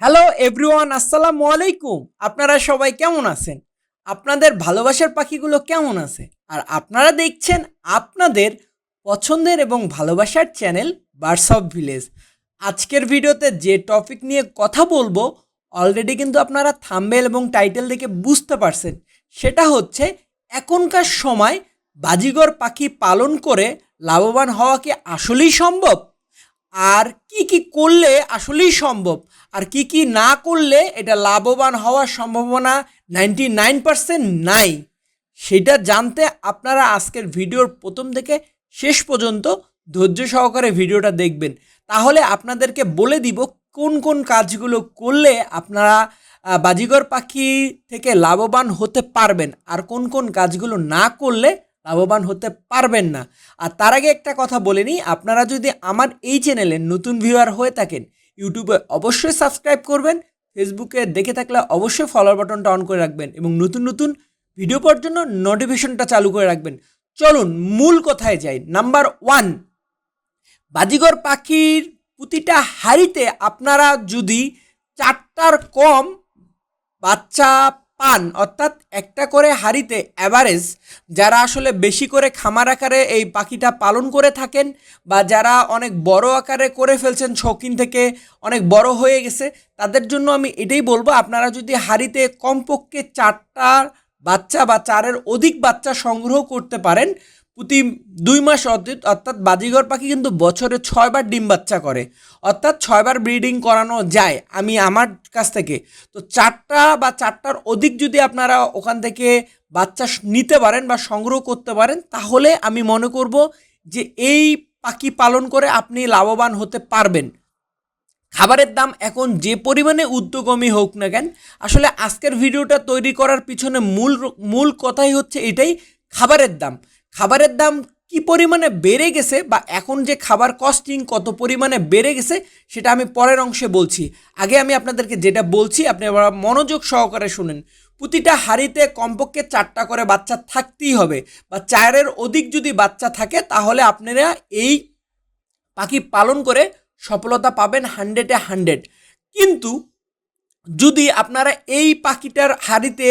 Hello everyone আসসালামু আলাইকুম। আপনারা সবাই কেমন আছেন? আপনাদের ভালোবাসার পাখিগুলো কেমন আছে? আর আপনারা দেখছেন আপনাদের পছন্দের এবং ভালোবাসার চ্যানেল বার্ডস অফ ভিলেজ আজকের ভিডিওতে যে টপিক নিয়ে কথা বলব অলরেডি কিন্তু আপনারা থাম্বেল এবং টাইটেল দেখে বুঝতে পারছেন। সেটা হচ্ছে, এখনকার সময় বাজিগর পাখি পালন করে লাভবান হওয়া কি আসলেই সম্ভব? আর কি কি করলে আসলেই সম্ভব? আর কি কি না করলে এটা লাভবান হওয়ার সম্ভাবনা নাইনটি নাইন পার্সেন্ট নাই, সেটা জানতে আপনারা আজকের ভিডিওর প্রথম থেকে শেষ পর্যন্ত ধৈর্য সহকারে ভিডিওটা দেখবেন। তাহলে আপনাদেরকে বলে দিব কোন কোন কাজগুলো করলে আপনারা বাজিগর পাখি থেকে লাভবান হতে পারবেন আর কোন কোন কাজগুলো না করলে লাভবান হতে পারবেন না। আর তার আগে একটা কথা বলে নিই, আপনারা যদি আমার এই চ্যানেলে নতুন ভিউয়ার হয়ে থাকেন ইউটিউবে অবশ্যই সাবস্ক্রাইব করবেন, ফেসবুকে দেখে থাকলে অবশ্যই ফলোয়ার বাটনটা অন করে রাখবেন এবং নতুন নতুন ভিডিও পাওয়ার জন্য নোটিফিকেশনটা চালু করে রাখবেন। চলুন, মূল কথায় যাই। নাম্বার ওয়ান বাজিগর পাখির প্রতিটা হাড়িতে আপনারা যদি চারটার কম বাচ্চা পান, অর্থাৎ একটা করে হাড়িতে অ্যাভারেজ যারা আসলে বেশি করে খামার আকারে এই পাখিটা পালন করে থাকেন বা যারা অনেক বড় আকারে করে ফেলছেন, শৌখিন থেকে অনেক বড় হয়ে গেছে, তাদের জন্য আমি এটাই বলব, আপনারা যদি হাড়িতে কমপক্ষে চারটা বাচ্চা বা চারের অধিক বাচ্চা সংগ্রহ করতে পারেন প্রতি দুই মাস অর্থাৎ বাজিগর পাখি কিন্তু বছরে ছয়বার ডিম বাচ্চা করে। অর্থাৎ ছয়বার ব্রিডিং করানো যায় আমি আমার কাছ থেকে। তো চারটা বা চারটার অধিক যদি আপনারা ওখান থেকে বাচ্চা নিতে পারেন বা সংগ্রহ করতে পারেন, তাহলে আমি মনে করব যে এই পাখি পালন করে আপনি লাভবান হতে পারবেন। খাবারের দাম এখন যে পরিমাণে উদ্যোগমী হোক না কেন, আসলে আজকের ভিডিওটা তৈরি করার পিছনে মূল মূল কথাই হচ্ছে এটাই, খাবারের দাম। খাবারের দাম কি পরিমাণে বেড়ে গেছে বা এখন যে খাবার কস্টিং কত পরিমাণে বেড়ে গেছে, সেটা আমি পরের অংশে বলছি। আগে আমি আপনাদেরকে যেটা বলছি, আপনি আবার মনোযোগ সহকারে শুনেন। প্রতিটা হাঁড়িতে কমপক্ষে চারটা করে বাচ্চা থাকতেই হবে বা চারের অধিক যদি বাচ্চা থাকে, তাহলে আপনারা এই পাখি পালন করে সফলতা পাবেন হান্ড্রেডে হান্ড্রেড কিন্তু যদি আপনারা এই পাখিটার হাড়িতে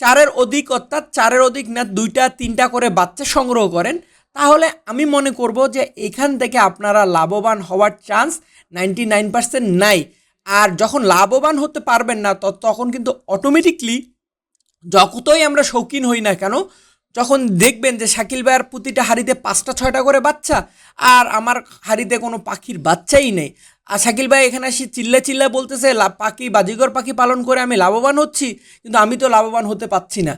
চারের অধিক, অর্থাৎ চারের অধিক না, দুইটা, তিনটা করে বাচ্চা সংগ্রহ করেন, তাহলে আমি মনে করব যে এখান থেকে আপনারা লাভবান হওয়ার চান্স নাইনটি নাইন পার্সেন্ট নাই। আর যখন লাভবান হতে পারবেন না তখন কিন্তু অটোমেটিকলি যতই আমরা শৌখিন হই না কেন, যখন দেখবেন যে শাকিল ভাইয়ের প্রতিটা হাড়িতে পাঁচটা, ছয়টা করে বাচ্চা, আর আমার হাড়িতে কোনো পাখির বাচ্চাই নেই আর শাকিল ভাই, এখানে এসে চিল্লা চিল্লা বলতেছে পাখি, বাজিগর পাখি পালন করে আমি লাভবান হচ্ছি, কিন্তু আমি তো লাভবান হতে পারছি না।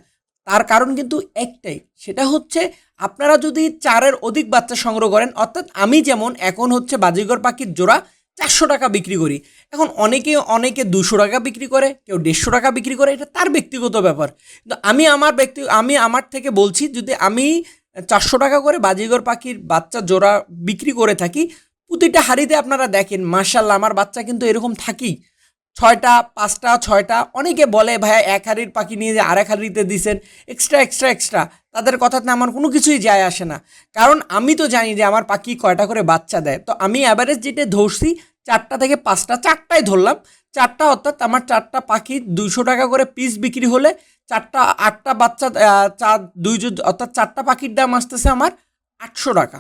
তার কারণ কিন্তু একটাই, সেটা হচ্ছে আপনারা যদি চারের অধিক বাচ্চা সংগ্রহ করেন, অর্থাৎ আমি যেমন, এখন হচ্ছে বাজিগর পাখির জোড়া চারশো টাকা বিক্রি করি। এখন অনেকে অনেকে দুশো টাকা বিক্রি করে, কেউ দেড়শো টাকা বিক্রি করে, এটা তার ব্যক্তিগত ব্যাপার। কিন্তু আমি আমার ব্যক্তি, আমি আমার থেকে বলছি, যদি আমি চারশো টাকা করে বাজিগর পাখির বাচ্চা জোড়া বিক্রি করে থাকি প্রতিটা হাড়িতে আপনারা দেখেন মার্শাল্লাহ আমার বাচ্চা কিন্তু এরকম থাকি ছয়টা, পাঁচটা, ছয়টা, অনেকে বলে, ভাইয়া, এক হাড়ির পাখি নিয়ে যে আরেক হাড়িতে দিছেন এক্সট্রা এক্সট্রা এক্সট্রা তাদের কথাতে আমার কোনো কিছুই যায় আসে না। কারণ আমি তো জানি যে আমার পাখি কয়টা করে বাচ্চা দেয়। তো আমি অ্যাভারেজ যেটা ধরছি, চারটা থেকে পাঁচটা, চারটাই ধরলাম। চারটা অর্থাৎ আমার চারটা পাখি দুইশো টাকা করে পিস বিক্রি হলে চারটা, আটটা বাচ্চা চার দুই অর্থাৎ চারটা পাখির দাম আসতেছে আমার আটশো টাকা।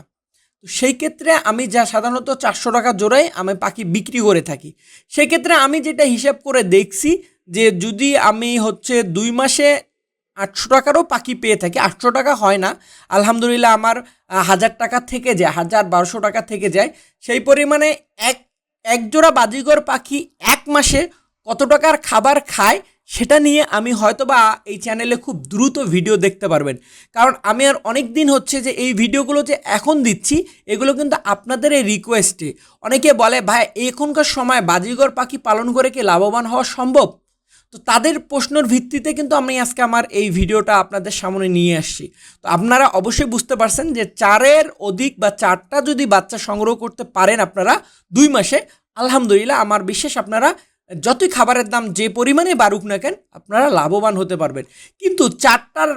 তো সেই ক্ষেত্রে আমি যা সাধারণত চারশো টাকা জোড়াই আমি পাখি বিক্রি করে থাকি। সেই ক্ষেত্রে আমি যেটা হিসাব করে দেখছি যে যদি আমি হচ্ছে দুই মাসে আটশো টাকারও পাখি পেয়ে থাকি, আটশো টাকা হয় না, আলহামদুলিল্লাহ আমার হাজার টাকা থেকে যায়, হাজার বারোশো টাকা থেকে যায়, সেই পরিমাণে এক এক জোড়া বাজিগর পাখি এক মাসে কত টাকার খাবার খায় সেটা নিয়ে আমি হয়তোবা এই চ্যানেলে খুব দ্রুত ভিডিও দেখতে পারবেন। কারণ আমি আর অনেক দিন হচ্ছে যে এই ভিডিওগুলো যে এখন দিচ্ছি, এগুলো কিন্তু আপনাদের এই রিকোয়েস্টে অনেকে বলে, ভাই, এখনকার সময় বাজিগর পাখি পালন করে কি লাভবান হওয়া সম্ভব? তো তাদের প্রশ্নের ভিত্তিতে কিন্তু আমি আজকে আমার এই ভিডিওটা আপনাদের সামনে নিয়ে আসছি। তো আপনারা অবশ্যই বুঝতে পারছেন যে চারের অধিক বা চারটা যদি বাচ্চা সংগ্রহ করতে পারেন আপনারা দুই মাসে, আলহামদুলিল্লাহ, আমার বিশ্বাস আপনারা যতই খাবারের দাম যে পরিমাণে বাড়ুক না কেন, আপনারা লাভবান হতে পারবেন। কিন্তু চারটার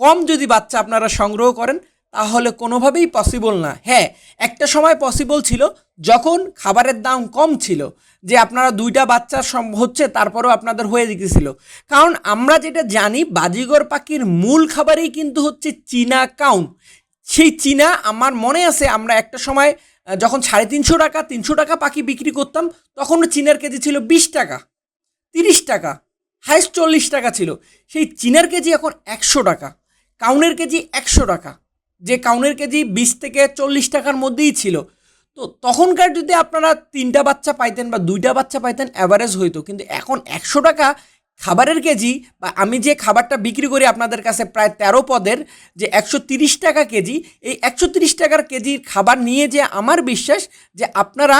কম যদি বাচ্চা আপনারা সংগ্রহ করেন, তাহলে কোনোভাবেই পসিবল না। হ্যাঁ একটা সময় পসিবল ছিল, যখন খাবারের দাম কম ছিল, যে আপনারা দুইটা বাচ্চা হচ্ছে, তারপরেও আপনাদের হয়ে গেছিল কারণ আমরা যেটা জানি, বাজিগর পাখির মূল খাবারই কিন্তু হচ্ছে চীনা কাউন। সেই চীনা, আমার মনে আছে, আমরা একটা সময় যখন সাড়ে তিনশো টাকা তিনশো টাকা পাখি বিক্রি করতাম, তখন চীনার কেজি ছিল বিশ টাকা, তিরিশ টাকা হাইস্ট চল্লিশ টাকা ছিল। সেই চীনার কেজি এখন একশো টাকা, কাউনের কেজি একশো টাকা। যে কাউনের কেজি বিশ থেকে চল্লিশ টাকার মধ্যেই ছিল। তো তখনকার যদি আপনারা তিনটা বাচ্চা পাইতেন বা দুইটা বাচ্চা পাইতেন অ্যাভারেজ হইতো। কিন্তু এখন একশো টাকা খাবারের কেজি, বা আমি যে খাবারটা বিক্রি করি আপনাদের কাছে প্রায় তেরো পদের, যে একশো টাকা কেজি, এই একশো তিরিশ টাকার কেজির খাবার নিয়ে যে আমার বিশ্বাস যে আপনারা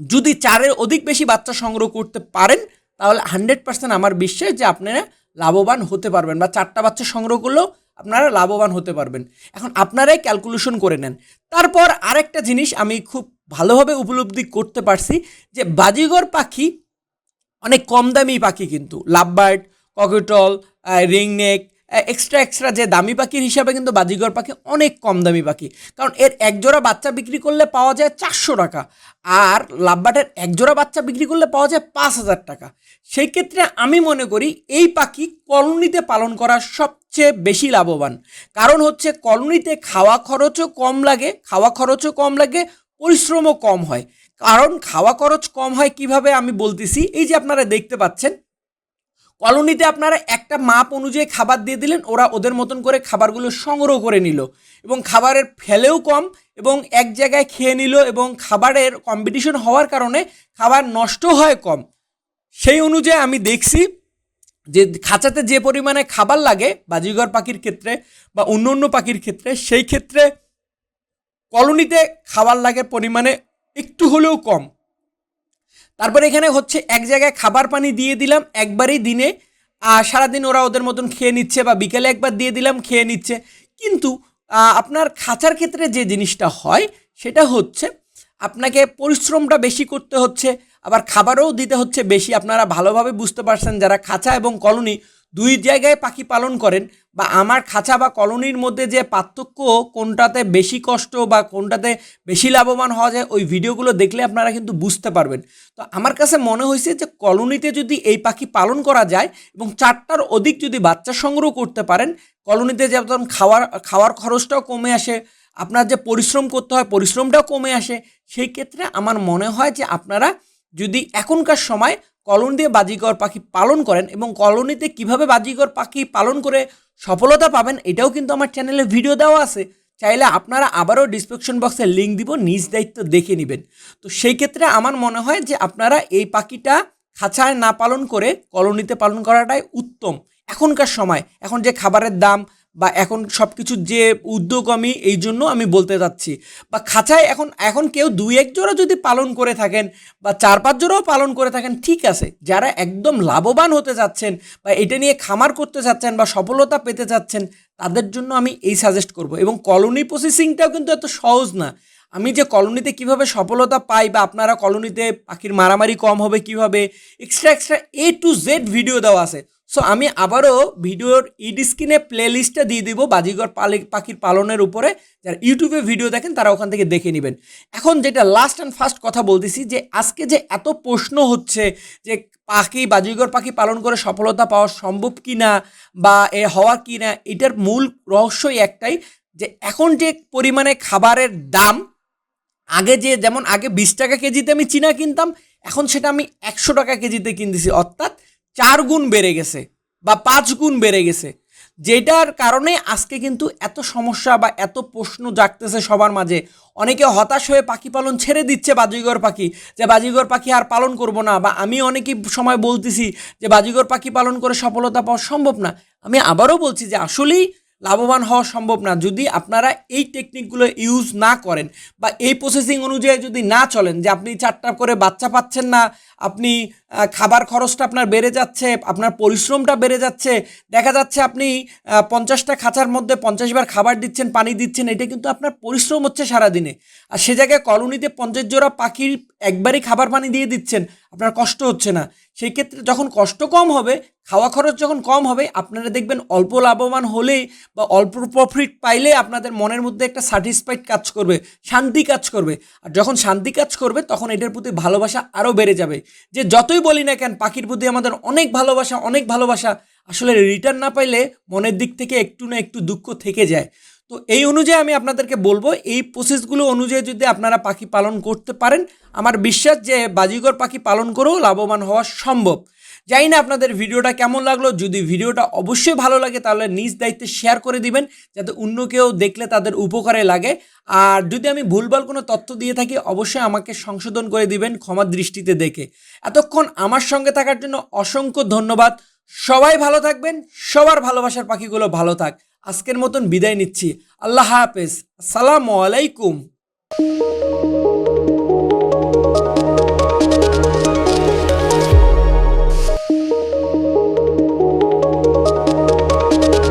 যদি চারের অধিক বেশি বাচ্চা সংগ্রহ করতে পারেন, তাহলে হান্ড্রেড পার্সেন্ট আমার বিশ্বাস যে আপনারা লাভবান হতে পারবেন, বা চারটা বাচ্চা সংগ্রহ করলেও আপনারা লাভবান হতে পারবেন। এখন আপনারাই ক্যালকুলেশন করে নেন। তারপর আরেকটা জিনিস আমি খুব ভালোভাবে উপলব্ধি করতে পারছি যে বাজিগর পাখি অনেক কম দামি পাখি কিন্তু। Lovebird cockatiel ringneck extra extra যে দামি পাখির হিসাবে কিন্তু বাজিগর পাখি অনেক কম দামি পাখি। কারণ এর একজোড়া বাচ্চা বিক্রি করলে পাওয়া যায় চারশো টাকা আর লাভবার্ডের একজোড়া বাচ্চা বিক্রি করলে পাওয়া যায় পাঁচ হাজার টাকা। সেই ক্ষেত্রে আমি মনে করি এই পাখি কলোনিতে পালন করা সবচেয়ে বেশি লাভবান। কারণ হচ্ছে কলোনিতে খাওয়া খরচও কম লাগে, খাওয়া খরচও কম লাগে, পরিশ্রমও কম হয়। কারণ খাওয়া খরচ কম হয় কীভাবে আমি বলতেছি। এই যে আপনারা দেখতে পাচ্ছেন, কলোনিতে আপনারা একটা মাপ অনুযায়ী খাবার দিয়ে দিলেন, ওরা ওদের মতন করে খাবারগুলো সংগ্রহ করে নিল এবং খাবারের ফেলেও কম এবং এক জায়গায় খেয়ে নিল এবং খাবারের কম্পিটিশন হওয়ার কারণে খাবার নষ্ট হয় কম। সেই অনুযায়ী আমি দেখছি যে খাঁচাতে যে পরিমাণে খাবার লাগে, বাজিগর পাখির ক্ষেত্রে বা অন্য অন্য পাখির ক্ষেত্রে, সেই ক্ষেত্রে কলোনিতে খাবার লাগে পরিমাণে একটু হলেও কম। তারপরে এখানে হচ্ছে এক জায়গায় খাবার পানি দিয়ে দিলাম, একবারই দিনে। সারাদিন ওরা ওদের মতন খেয়ে নিচ্ছে বা বিকেলে একবার দিয়ে দিলাম, খেয়ে নিচ্ছে। কিন্তু আপনার খাঁচার ক্ষেত্রে যে জিনিসটা হয়, সেটা হচ্ছে আপনাকে পরিশ্রমটা বেশি করতে হচ্ছে, আবার খাবারও দিতে হচ্ছে বেশি। আপনারা ভালোভাবে বুঝতে পারছেন যারা খাঁচা এবং কলোনি দুই জায়গায় পাখি পালন করেন বা আমার খাঁচা বা কলোনির মধ্যে যে পার্থক্য কোনটাতে বেশি কষ্ট বা কোনটাতে বেশি লাভবান হওয়া যায়, ওই ভিডিওগুলো দেখলে আপনারা কিন্তু বুঝতে পারবেন। তো আমার কাছে মনে হয়েছে যে কলোনিতে যদি এই পাখি পালন করা যায় এবং চারটার অধিক যদি বাচ্চা সংগ্রহ করতে পারেন, কলোনিতে যেমন খাওয়ার খাওয়ার খরচটাও কমে আসে, আপনার যে পরিশ্রম করতে হয় পরিশ্রমটাও কমে আসে, সেই ক্ষেত্রে আমার মনে হয় যে আপনারা যদি এখনকার সময় কলোনি দিয়ে বাজিগর পাখি পালন করেন এবং কলোনিতে কীভাবে বাজিগর পাখি পালন করে সফলতা পাবেন, এটাও কিন্তু আমার চ্যানেলে ভিডিও দেওয়া আছে। চাইলে আপনারা আবারও ডিসক্রিপশন বক্সে লিঙ্ক দিব, নিজ দায়িত্ব দেখে নেবেন। তো সেই ক্ষেত্রে আমার মনে হয় যে আপনারা এই পাখিটা খাঁচায় না পালন করে কলোনিতে পালন করাটাই উত্তম। এখনকার সময়, এখন যে খাবারের দাম বা এখন সব কিছুর যে উদ্যোগ আমি, এই জন্য আমি বলতে যাচ্ছি। বা খাঁচায় এখন এখন কেউ দুই এক জোড়া যদি পালন করে থাকেন বা চার পাঁচ জোড়াও পালন করে থাকেন, ঠিক আছে। যারা একদম লাভবান হতে যাচ্ছেন বা এটা নিয়ে খামার করতে চাচ্ছেন বা সফলতা পেতে চাচ্ছেন তাদের জন্য আমি এই সাজেস্ট করব। এবং কলোনি প্রসেসিংটাও কিন্তু এত সহজ না। আমি যে কলোনিতে কীভাবে সফলতা পাই বা আপনারা কলোনিতে পাখির মারামারি কম হবে কীভাবে extra extra A to Z video দেওয়া আছে। সো আমি আবারও ভিডিওর ইড স্ক্রিনে প্লে লিস্টটা দিয়ে দিব বাজিগর পালি পাখির পালনের উপরে। যারা ইউটিউবে ভিডিও দেখেন, তারা ওখান থেকে দেখে নেবেন। এখন যেটা লাস্ট অ্যান্ড ফার্স্ট কথা বলতেছি যে, আজকে যে এত প্রশ্ন হচ্ছে যে, পাখি, বাজিগর পাখি পালন করে সফলতা পাওয়া সম্ভব কি না বা এ হওয়া কি না এটার মূল রহস্যই একটাই যে, এখন যে পরিমাণে খাবারের দাম, আগে যে, যেমন আগে বিশ টাকা কেজিতে আমি চীনা কিনতাম, এখন সেটা আমি একশো টাকা কেজিতে কিনতেছি। অর্থাৎ চার গুণ বেড়ে গেছে বা পাঁচ গুণ বেড়ে গেছে। যেটার কারণে আজকে কিন্তু এত সমস্যা বা এত প্রশ্ন জাগতেছে সবার মাঝে। অনেকে হতাশ হয়ে পাখি পালন ছেড়ে দিচ্ছে বাজিগর পাখি, যে বাজিগর পাখি আর পালন করব না বা আমি অনেকই সময় বলতেছি যে বাজিগর পাখি পালন করে সফলতা পাওয়া সম্ভব না। আমি আবারও বলছি যে আসলেই লাভবান হওয়া সম্ভব না। যদি আপনারা এই টেকনিকগুলো ইউজ না করেন বা এই প্রসেসিং অনুযায়ী যদি না চলেন যে আপনি চারটা করে বাচ্চা পাচ্ছেন না, আপনি খাবার খরচটা আপনার বেড়ে যাচ্ছে, আপনার পরিশ্রমটা বেড়ে যাচ্ছে, দেখা যাচ্ছে আপনি পঞ্চাশটা খাঁচার মধ্যে পঞ্চাশ বার খাবার দিচ্ছেন, পানি দিচ্ছেন, এটা কিন্তু আপনার পরিশ্রম হচ্ছে সারাদিনে। আর সে জায়গায় কলোনিতে পঞ্চাশ জোড়া পাখির একবারই খাবার পানি দিয়ে দিচ্ছেন, আপনার কষ্ট হচ্ছে না। সেই ক্ষেত্রে যখন কষ্ট কম হবে, খাওয়া খরচ যখন কম হবে, আপনারা দেখবেন অল্প লাভবান হলেই বা অল্প প্রফিট পাইলে আপনাদের মনের মধ্যে একটা স্যাটিসফাইড কাজ করবে, শান্তি কাজ করবে। আর যখন শান্তি কাজ করবে, তখন এটার প্রতি ভালোবাসা আরও বেড়ে যাবে। যে যতই বলি না কেন, পাখির প্রতি আমাদের অনেক ভালোবাসা অনেক ভালোবাসা, আসলে রিটার্ন না পাইলে মনের দিক থেকে একটু না একটু দুঃখ থেকে যায়। তো এই অনুযায়ী আমি আপনাদেরকে বলব, এই প্রসেসগুলো অনুযায়ী যদি আপনারা পাখি পালন করতে পারেন, আমার বিশ্বাস যে বাজিগর পাখি পালন করেও লাভবান হওয়া সম্ভব। জানি না আপনাদের ভিডিওটা কেমন লাগল, যদি ভিডিওটা অবশ্যই ভালো লাগে তাহলে নিজ দায়িত্বে শেয়ার করে দিবেন, যাতে অন্য কেউ দেখলে তাদের উপকারে লাগে। আর যদি আমি ভুলভাল কোনো তথ্য দিয়ে থাকি, অবশ্যই আমাকে সংশোধন করে দিবেন ক্ষমা দৃষ্টিতে দেখে। এতক্ষণ আমার সঙ্গে থাকার জন্য অসংখ্য ধন্যবাদ। সবাই ভালো থাকবেন, সবার ভালোবাসার পাখিগুলো ভালো থাক। আজকের মতন বিদায় নিচ্ছি। আল্লাহ হাফেজ। আসসালামু আলাইকুম।